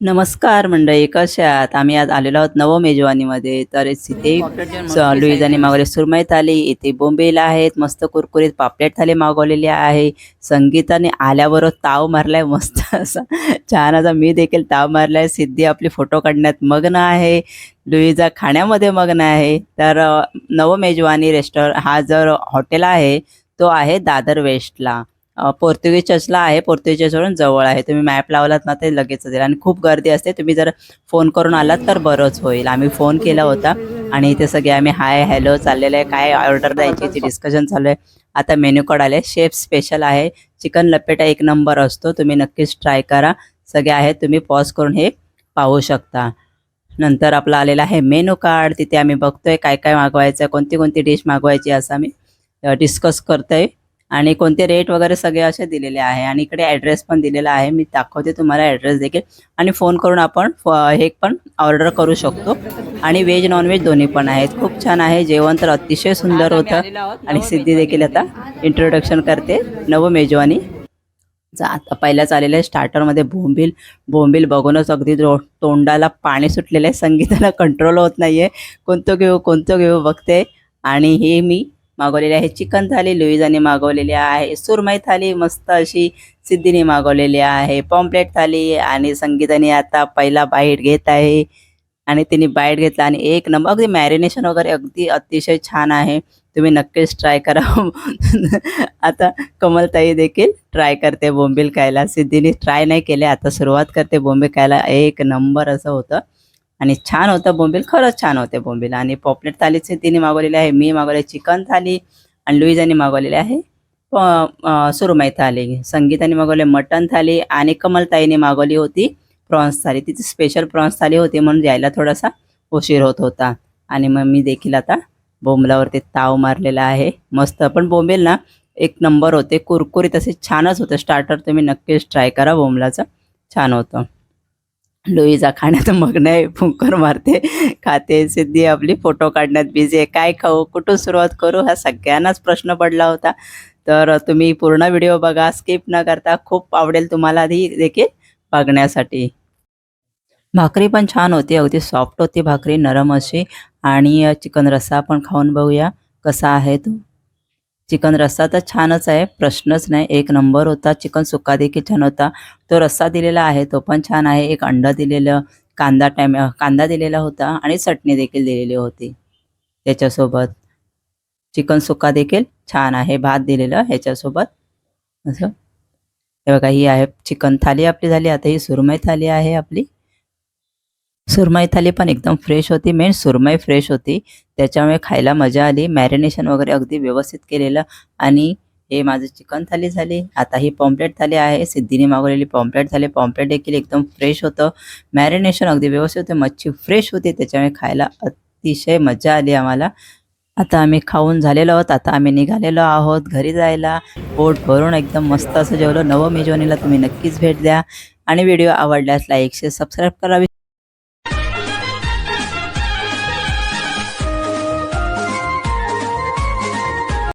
नमस्कार मंडळी कशा आहात? आम्ही आज आलेलो आहोत नव मेजवानीमध्ये. तर इथे लुईज आणि मागवले सुरमई थाली इथे बोंबेला आहेत मस्त कुरकुरीत पापलेट थाली मागवलेली आहे. संगीताने आल्याबरोबर ताव मारलाय मस्त असा छान असा मी देखील ताव मारलाय. सिद्धी आपली फोटो काढण्यात मग्न आहे. लुईजा खाण्यामध्ये मग्न आहे. तर नव मेजवानी रेस्टॉरंट हा जर हॉटेल आहे तो आहे दादर वेस्टला. पोर्तुगीज चर्चला आहे. पोर्तुगीज चर्चवरून जवळ आहे. तुम्ही मॅप लावलात ना ते लगेच येईल. आणि खूप गर्दी असते. तुम्ही जर फोन करून आलात तर बरंच होईल. आम्ही फोन केला होता. आणि इथे सगळे आम्ही हाय हॅलो चाललेलं आहे. काय ऑर्डर द्यायची? ती डिस्कशन चालू आहे. आता मेन्यू कार्ड आले. शेफ स्पेशल आहे. चिकन लपेटा एक नंबर असतो. तुम्ही नक्कीच ट्राय करा. सगळे आहेत. तुम्ही पॉज करून हे पाहू शकता. नंतर आपला आलेला आहे मेनू कार्ड तिथे आम्ही बघतोय काय काय मागवायचं कोणती कोणती डिश मागवायची असं आम्ही डिस्कस करतोय. आणि कोणते रेट वगैरे सगळे असे दिलेले आहे. आणि इकडे ॲड्रेस पण दिलेला आहे. मी दाखवते तुम्हाला ॲड्रेस देखील. आणि फोन करून आपण हे पण ऑर्डर करू शकतो. आणि व्हेज नॉनव्हेज दोन्ही पण आहेत. खूप छान आहे. जेवण तर अतिशय सुंदर होतं. आणि सिद्धी देखील आता इंट्रोडक्शन करते. नव मेजवानी. आता पहिल्याच आलेलं आहे. स्टार्टरमध्ये बोंबील. बोंबील बघूनच अगदी तोंडाला पाणी सुटलेलं आहे. संगीताला कंट्रोल होत नाही आहे कोणतं घेऊ कोणतं घेऊ बघते. आणि हे मी मागवलेली आहे चिकन थाली लुईजाने मागवलेली आहे. सुरमई थाली मस्त अशी सिद्धीने मागवलेली आहे. पॉम्पलेट थाली आणि संगीताने आता पहिला बाईट घेत आहे. आणि तिने बाईट घेतला आणि एक नंबर अगदी मॅरिनेशन वगैरे अगदी अतिशय छान आहे. तुम्ही नक्कीच ट्राय करा. आता कमलताई देखील ट्राय करते बोंबील खायला. सिद्धीने ट्राय नाही केले आता सुरुवात करते बोंबील खायला. एक नंबर असं होतं. आणि छान होतं बोंबील खरंच छान होते बोंबील. आणि पॉपलेट थालीचे तिने मागवलेले आहे मी मागवले चिकन थाली आणि लुईजाने मागवलेले आहे सुरमई थाली. संगीताने मागवले मटन थाली आणि कमलताईने मागवली होती प्रॉन्स थाली. तिची स्पेशल प्रॉन्स थाली होती म्हणून यायला थोडासा उशीर होत होता. आणि मग मी देखील आता बोंबलावरती ताव मारलेला आहे. मस्त पण बोंबेल ना एक नंबर होते. कुरकुरीत असे छानच होते. स्टार्टर तुम्ही नक्कीच ट्राय करा बोंबलाचं. छान होतं. लोईजा खाण्यात मग्न आहे फुंकर मारते खाते सिद्धी आपली फोटो काढण्यात बिझी आहे. काय खाऊ कुठून सुरुवात करू हा सगळ्यांनाच प्रश्न पडला होता. तर तुम्ही पूर्ण व्हिडिओ बघा स्किप न करता खूप आवडेल तुम्हाला आधी देखील बघण्यासाठी. भाकरी पण छान होती अगदी सॉफ्ट होती भाकरी नरम अशी. आणि चिकन रस्सा पण खाऊन बघूया कसा आहे तो. चिकन रस्सा तर छानच आहे प्रश्नच नाही. एक नंबर होता चिकन सुक्का देखील छान होता. तो रस्सा दिलेला आहे तो पण छान आहे. एक अंडा दिलेलं कांदा टॅम कांदा दिलेला होता आणि चटणी देखील दिलेली होती त्याच्यासोबत. चिकन सुक्का देखील छान आहे भात दिलेलं ह्याच्यासोबत. असं. हे बघा ही आहे चिकन थाली आपली झाली. आता ही सुरमई थाली आहे आपली. सुरमई थाली पण एकदम फ्रेश होती. मेन सुरमई फ्रेश होती. त्याच्यामुळे खायला मजा आली. मॅरिनेशन वगैरे अगदी व्यवस्थित केलेलं. आणि हे माझं चिकन थाली झाली. आता ही पॉम्पलेट थाली आहे. सिद्धीने मागवलेली पॉम्पलेट थाली. पॉम्पलेट देखील एकदम फ्रेश होतं. मॅरिनेशन अगदी व्यवस्थित होते. मच्छी फ्रेश होती. त्याच्यामुळे खायला अतिशय मजा आली आम्हाला. आता आम्ही खाऊन झालेलो आहोत. आता आम्ही निघालेलो आहोत घरी जायला. पोट भरून एकदम मस्त असं जेवलं. नवं मेजवानीला तुम्ही नक्कीच भेट द्या. आणि व्हिडिओ आवडल्यास लाईक शेअर सबस्क्राईब करावी.